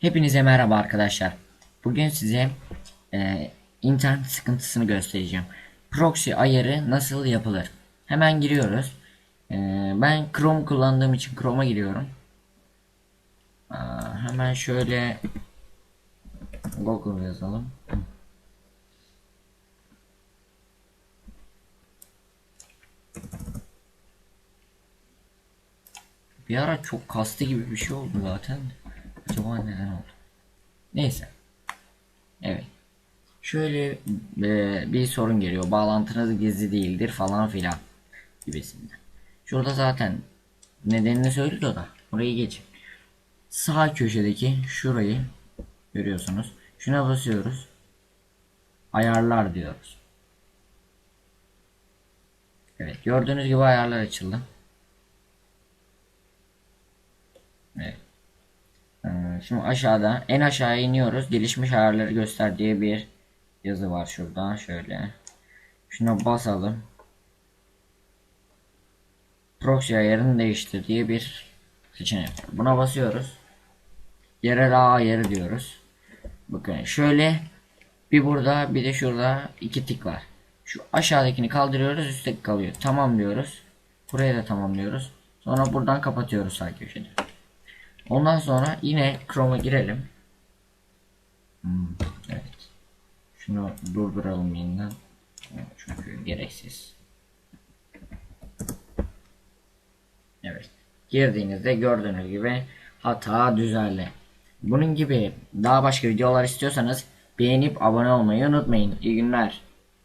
Hepinize merhaba arkadaşlar. Bugün size e, internet sıkıntısını göstereceğim. Proxy ayarı nasıl yapılır? Hemen giriyoruz. E, ben Chrome kullandığım için Chrome'a giriyorum. Aa, hemen şöyle Google yazalım. Bir ara çok kastı gibi bir şey oldu zaten. Acaba neden oldu? Neyse. Evet. Şöyle e, bir sorun geliyor. Bağlantınız gizli değildir falan filan gibisinden. Şurada zaten nedenini söylüyor da orayı geçin. Sağ köşedeki şurayı görüyorsunuz. Şuna basıyoruz. Ayarlar diyoruz. Evet gördüğünüz gibi ayarlar açıldı. Evet. Ee, Şimdi aşağıda en aşağıya iniyoruz. Gelişmiş ayarları göster diye bir yazı var şurada. Şöyle. Şuna basalım. Proxy ayarını değiştir diye bir seçenek. Buna basıyoruz. Yerel ağ ayarı diyoruz. Bakın şöyle bir burada bir de şurada iki tik var. Şu aşağıdakini kaldırıyoruz üstteki kalıyor. Tamam diyoruz. Buraya da tamam diyoruz. Sonra buradan kapatıyoruz sağ köşede. Ondan sonra yine Chrome'a girelim. Hmm, evet. Şunu durduralım yeniden. Çünkü gereksiz. Evet. Girdiğinizde gördüğünüz gibi hata düzeldi. Bunun gibi daha başka videolar istiyorsanız beğenip abone olmayı unutmayın. İyi günler.